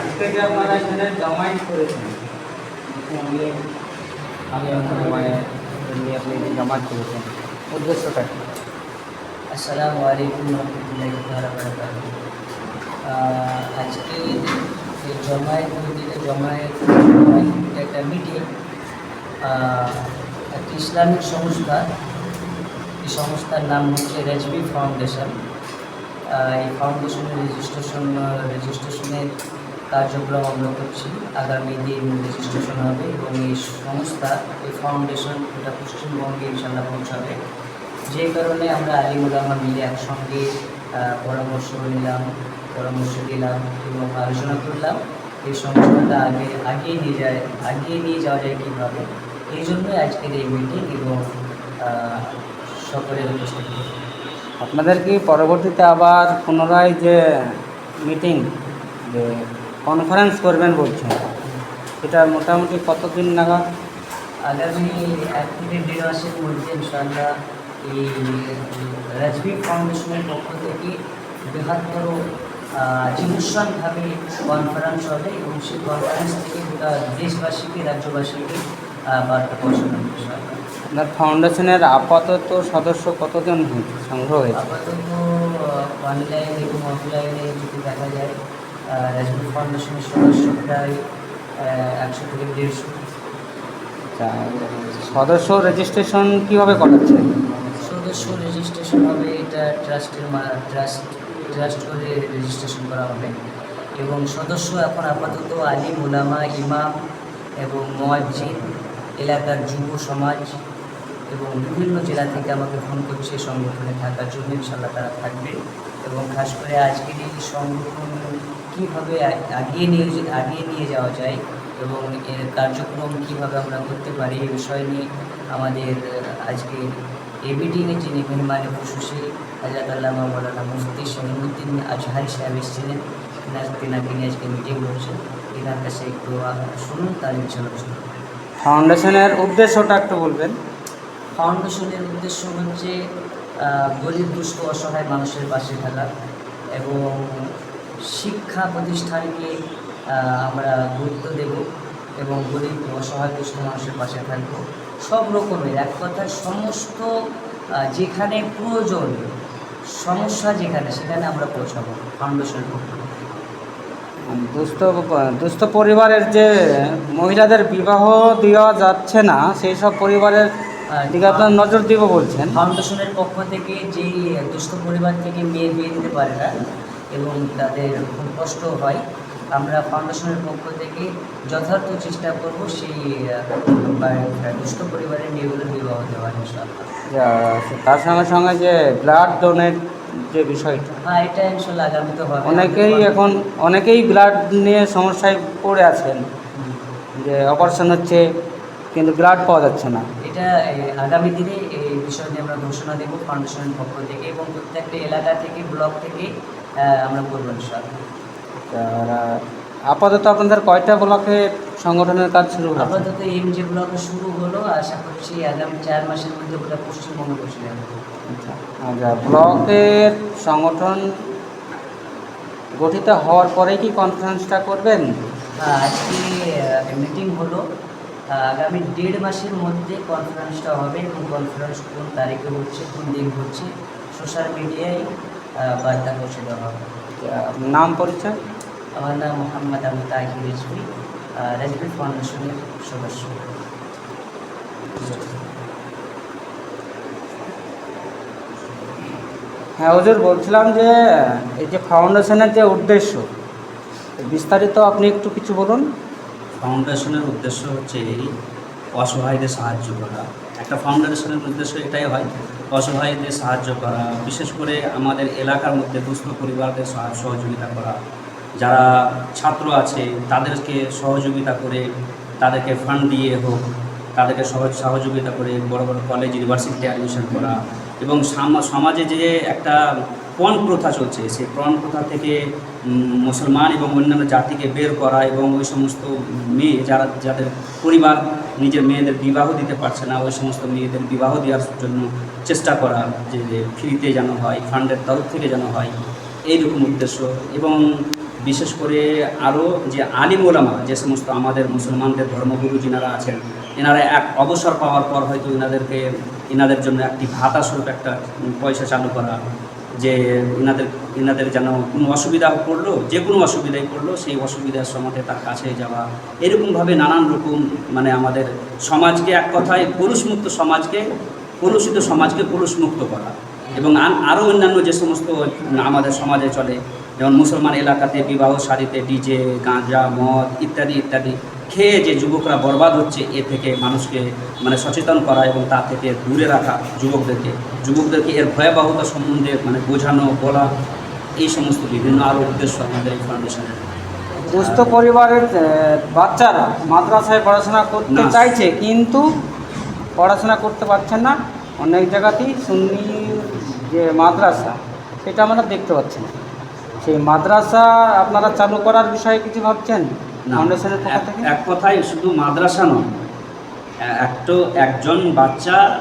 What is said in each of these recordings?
আজকে যে আপনারা এখানে জমায়েত করেছেন আমি আমি মানে এমনি আপনি যে জমায়েত করেছেন উদ্দেশ্যটা কি? আসসালামু আলাইকুম রহমতুল্লাহি বারাকাতুহু আজকে এই জমায়েত মসজিদে জমায়েত এটা একটা মিটিং একটি ইসলামিক সংস্থা এই সংস্থার নাম হচ্ছে রেজবি ফাউন্ডেশন। আহ, এই ফাউন্ডেশনের রেজিস্ট্রেশন রেজিস্ট্রেশনের কার্যক্রম আমরা করছি। আগামী দিন রেজিস্ট্রেশন হবে এবং এই সংস্থা, এই ফাউন্ডেশন এটা পশ্চিমবঙ্গে ইনশাল্লাহ পৌঁছাবে। যে কারণে আমরা আলিমুলামা মিলে একসঙ্গে পরামর্শ নিলাম, পরামর্শ দিলাম এবং আলোচনা করলাম। এই সংস্থাটা আগে, আগিয়ে নিয়ে যায়, আগিয়ে নিয়ে যাওয়া যায় কীভাবে? এই জন্যই আজকের এই মিটিং এবং সকলের উপস্থিতি। আপনাদের কি পরবর্তীতে আবার পুনরায় যে মিটিং যে কনফারেন্স করবেন বলছেন। এটা মোটামুটি কতদিন নাগাদ? আগামী এক থেকে দেড় মাসের মধ্যে ইনশাআল্লাহ এই রাজবি ফাউন্ডেশনের পক্ষ থেকে বৃহত্তর আহ, কনফারেন্স হবে এবং সেই কনফারেন্স থেকে দেশবাসীকে রাজ্যবাসীকে বার্তা পৌঁছানো ইনশাআল্লাহ। আপনার ফাউন্ডেশনের আপাতত সদস্য কতজন সংগ্রহ হয়েছে? আপাতত অনলাইন এবং অফলাইনে যদি দেখা যায় রাজবি ফাউন্ডেশনের সদস্য প্রায় একশো থেকে দেড়শো। আচ্ছা, সদস্য রেজিস্ট্রেশন কীভাবে করাচ্ছে? সদস্য রেজিস্ট্রেশন হবে এটা ট্রাস্টের ট্রাস্ট ট্রাস্ট করে রেজিস্ট্রেশন করা হবে। এবং সদস্য এখন আপাতত আলিম ওলামা ইমাম এবং মোয়াজ্জিন এলাকার যুব সমাজ এবং বিভিন্ন জেলা থেকে আমাকে ফোন করছে সংগঠনে থাকার জন্য ইনশাল্লাহ তারা থাকবে। এবং খাস করে আজকের এই সংগঠন কীভাবে আগিয়ে নিয়ে আগিয়ে নিয়ে যাওয়া যায় এবং এর কার্যক্রম কীভাবে আমরা করতে পারি এই বিষয় নিয়ে আমাদের আজকে এই মিটিংয়ে যিনি মেহমান খুশুশি হাজার আল্লামা মৌলানা মুফতি শহীদুদ্দিন আজহারি সাহেব এসেছিলেন তিনাকে নিয়ে আজকে মিটিং হচ্ছে তিনার কাছে একটু শুনুন তার ইনশাল্লাহ ফাউন্ডেশনের উদ্দেশ্যটা একটু বলবেন। ফাউন্ডেশনের উদ্দেশ্য হচ্ছে গরিব দুস্থ অসহায় মানুষের পাশে থাকা এবং শিক্ষা প্রতিষ্ঠানকে আমরা গুরুত্ব দেব এবং গরিব অসহায় দুস্থ মানুষের পাশে থাকব সব রকমের এক কথায় সমস্ত যেখানে প্রয়োজন সমস্যা যেখানে সেখানে আমরা পৌঁছাবো ফাউন্ডেশনের পক্ষ থেকে। দুস্থ দুস্থ পরিবারের যে মহিলাদের বিবাহ দেওয়া যাচ্ছে না সেই সব পরিবারের দিকে আপনার নজর দিব বলছেন ফাউন্ডেশনের পক্ষ থেকে যেই দুস্থ পরিবার থেকে মেয়ে বিয়ে দিতে পারে না এবং তাদের খুব কষ্ট হয় আমরা ফাউন্ডেশনের পক্ষ থেকে যথার্থ চেষ্টা করব সেই দুষ্ট পরিবারের মেয়েগুলোর বিবাহ দেওয়ার ইনশাআল্লাহ। তার সঙ্গে সঙ্গে যে ব্লাড ডোনেট যে বিষয়টা হ্যাঁ এটা ইনশাল্লাহ আগামী তো হবে অনেকেই এখন অনেকেই ব্লাড নিয়ে সমস্যায় পড়ে আছেন যে অপারেশন হচ্ছে কিন্তু ব্লাড পাওয়া যাচ্ছে না। এটা আগামী দিনে এই বিষয় নিয়ে আমরা ঘোষণা দেব ফাউন্ডেশনের পক্ষ থেকে এবং প্রত্যেকটা এলাকা থেকে ব্লক থেকে আমরা করব ইনশাআল্লাহ। আপাতত আপনাদের কয়টা ব্লকে সংগঠনের কাজ শুরু হবে আপাতত এম যে ব্লকে শুরু হলো আশা করছি আগামী চার মাসের মধ্যে ওটা পশ্চিমবঙ্গে পৌঁছে যাবে আচ্ছা আচ্ছা ব্লকের সংগঠন গঠিত হওয়ার পরে কি কনফারেন্সটা করবেন? হ্যাঁ, আজকে মিটিং হলো। আগামী দেড় মাসের মধ্যে কনফারেন্সটা হবে এবং কনফারেন্স কোন তারিখে হচ্ছে কোন দিন হচ্ছে সোশ্যাল মিডিয়ায় বার্তা আপনার নাম পরিচয়? আমার নাম মোহাম্মদ আবু তাহির রিজভি রেজবি ফাউন্ডেশনের সদস্য। হ্যাঁ হুজুর বলছিলাম যে এই যে ফাউন্ডেশনের যে উদ্দেশ্য বিস্তারিত আপনি একটু কিছু বলুন। ফাউন্ডেশনের উদ্দেশ্য হচ্ছে এই অসহায়দের সাহায্য করা। একটা ফাউন্ডেশনের উদ্দেশ্য এটাই হয় অসহায়দের সাহায্য করা, বিশেষ করে আমাদের এলাকার মধ্যে দুস্থ পরিবারদের সহযোগিতা করা। যারা ছাত্র আছে, তাদেরকে সহযোগিতা করে তাদেরকে ফান্ড দিয়ে হোক, তাদেরকে সহজ সহযোগিতা করে বড় বড় কলেজ ইউনিভার্সিটিতে অ্যাডমিশন করা এবং সমাজে যে একটা পণ প্রথা চলছে। সেই পণ প্রথা থেকে মুসলমান এবং অন্যান্য জাতিকে বের করা এবং ওই সমস্ত মেয়ে যারা, যাদের পরিবার নিজের মেয়েদের বিবাহ দিতে পারছে না, ওই সমস্ত মেয়েদের বিবাহ দেওয়ার জন্য চেষ্টা করা যে ফ্রিতে যেন হয়, ফান্ডের তরফ থেকে যেন হয়, এইরকম উদ্দেশ্য। এবং বিশেষ করে আরও যে আলিম ওলামা, যে সমস্ত আমাদের মুসলমানদের ধর্মগুরু যিনারা আছেন, এনারা এক অবসর পাওয়ার পর হয়তো এনাদেরকে, এনাদের জন্য একটি ভাতা স্বরূপ একটা পয়সা চালু করা যে এনাদের এনাদের যেন কোনো অসুবিধা পড়ল, যে কোনো অসুবিধাই পড়ল, সেই অসুবিধার সমাধে তার কাছে যাওয়া। এরকমভাবে নানান রকম মানে আমাদের সমাজকে এক কথায় পুরুষমুক্ত সমাজকে কলুষিত সমাজকে পুরুষমুক্ত করা। এবং আরও অন্যান্য যে সমস্ত আমাদের সমাজে চলে যেমন মুসলমান এলাকাতে বিবাহ শাড়িতে ডিজে গাঁজা মদ ইত্যাদি ইত্যাদি খেয়ে যে যুবকরা বরবাদ হচ্ছে এ থেকে মানুষকে মানে সচেতন করা এবং তা থেকে দূরে রাখা যুবকদেরকে। যুবকদেরকে এর ভয়াবহতা সম্বন্ধে মানে বোঝানো বলা এই সমস্ত বিভিন্ন আরও উদ্দেশ্য আমাদের এই ফাউন্ডেশনের দুস্থ পরিবারের বাচ্চারা মাদ্রাসায় পড়াশোনা করতে চাইছে কিন্তু পড়াশোনা করতে পারছেন না। অনেক জায়গাতেই সুন্নি যে মাদ্রাসা সেটা আমরা দেখতে পাচ্ছি না। সেই মাদ্রাসা আপনারা চালু করার বিষয়ে কিছু ভাবছেন? না, ফাউন্ডেশনের পক্ষ এক- থেকে এক কথায় শুধু মাদ্রাসা নয় একটো একজন বাচ্চা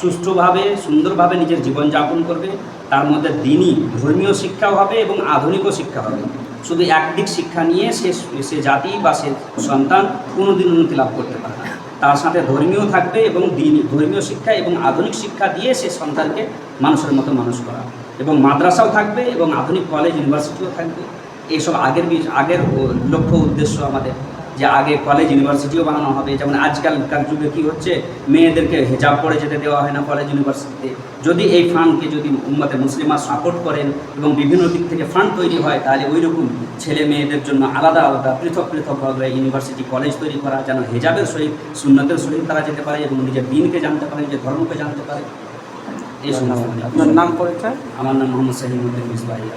সুষ্ঠুভাবে সুন্দরভাবে নিজের জীবনযাপন করবে তার মধ্যে দিনই ধর্মীয় শিক্ষাও হবে এবং আধুনিকও শিক্ষা হবে। শুধু একদিক শিক্ষা নিয়ে সে সে জাতি বা সে সন্তান কোনোদিন উন্নতি লাভ করতে পারে না। তার সাথে ধর্মীয় থাকবে এবং দিন, ধর্মীয় শিক্ষা এবং আধুনিক শিক্ষা দিয়ে সে সন্তানকে মানুষের মতো মানুষ করা। এবং মাদ্রাসাও থাকবে এবং আধুনিক কলেজ ইউনিভার্সিটিও থাকবে। এইসব আগের আগের লক্ষ্য উদ্দেশ্য আমাদের। যে আগে কলেজ ইউনিভার্সিটিও বানানো হবে। যেমন আজকালকার যুগে কি হচ্ছে মেয়েদেরকে হেজাব পরে যেতে দেওয়া হয় না কলেজ ইউনিভার্সিটিতে যদি এই ফান্ডকে যদি উম্মতে মুসলিমা সাপোর্ট করেন এবং বিভিন্ন দিক থেকে ফান্ড তৈরি হয় তাহলে ওই রকম ছেলে মেয়েদের জন্য আলাদা আলাদা পৃথক পৃথকভাবে ইউনিভার্সিটি কলেজ তৈরি করা যেন হেজাবের সহিত সুন্নতের সহিত তারা যেতে পারে এবং নিজের দিনকে জানতে পারে নিজের ধর্মকে জানতে পারে। এই সমস্ত আপনার নাম পরিচয়? আমার নাম মোহাম্মদ সাহিমুদ্দিন মিসবাহি।